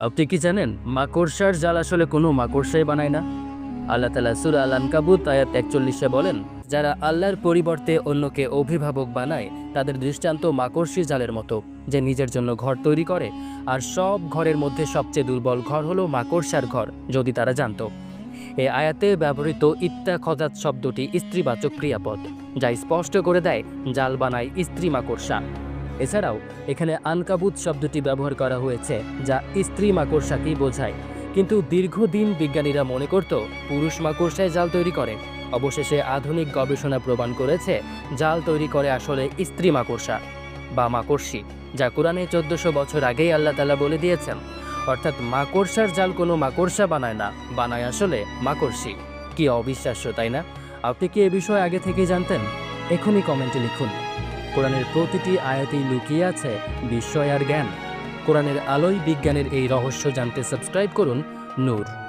আপনি কি জানেন, মাকড়সার জাল আসলে কোনো মাকড়সাই বানায় না? আল্লাহ তালা সুরা আল আনকাবুত আয়াত একচল্লিশে বলেন, যারা আল্লাহর পরিবর্তে অন্যকে অভিভাবক বানায়, তাদের দৃষ্টান্ত মাকড়সি জালের মতো, যে নিজের জন্য ঘর তৈরি করে। আর সব ঘরের মধ্যে সবচেয়ে দুর্বল ঘর হলো মাকড়সার ঘর, যদি তারা জানত। এ আয়াতে ব্যবহৃত ইত্তা খজাত শব্দটি স্ত্রীবাচক ক্রিয়াপদ, যা স্পষ্ট করে দেয়, জাল বানায় স্ত্রী মাকড়সা। এছাড়াও, এখানে আনকাবুত শব্দটি ব্যবহার করা হয়েছে, যা স্ত্রী মাকড়সাকেই বোঝায়। কিন্তু দীর্ঘদিন বিজ্ঞানীরা মনে করত, পুরুষ মাকড়সায় জাল তৈরি করে। অবশেষে আধুনিক গবেষণা প্রমাণ করেছে, জাল তৈরি করে আসলে স্ত্রী মাকড়সা বা মাকড়সি, যা কোরআনে চোদ্দশো বছর আগেই আল্লাহ তালা বলে দিয়েছেন। অর্থাৎ মাকড়সার জাল কোনো মাকড়সা বানায় না, বানায় আসলে মাকড়সি। কি অবিশ্বাস্য, তাই না? আপনি কি এ বিষয়ে আগে থেকেই জানতেন? এখনই কমেন্টে লিখুন। কোরআনের প্রতিটি আয়াতেই লুকিয়ে আছে বিস্ময় আর জ্ঞান। কোরআনের আলোয় বিজ্ঞানের এই রহস্য জানতে সাবস্ক্রাইব করুন নূর।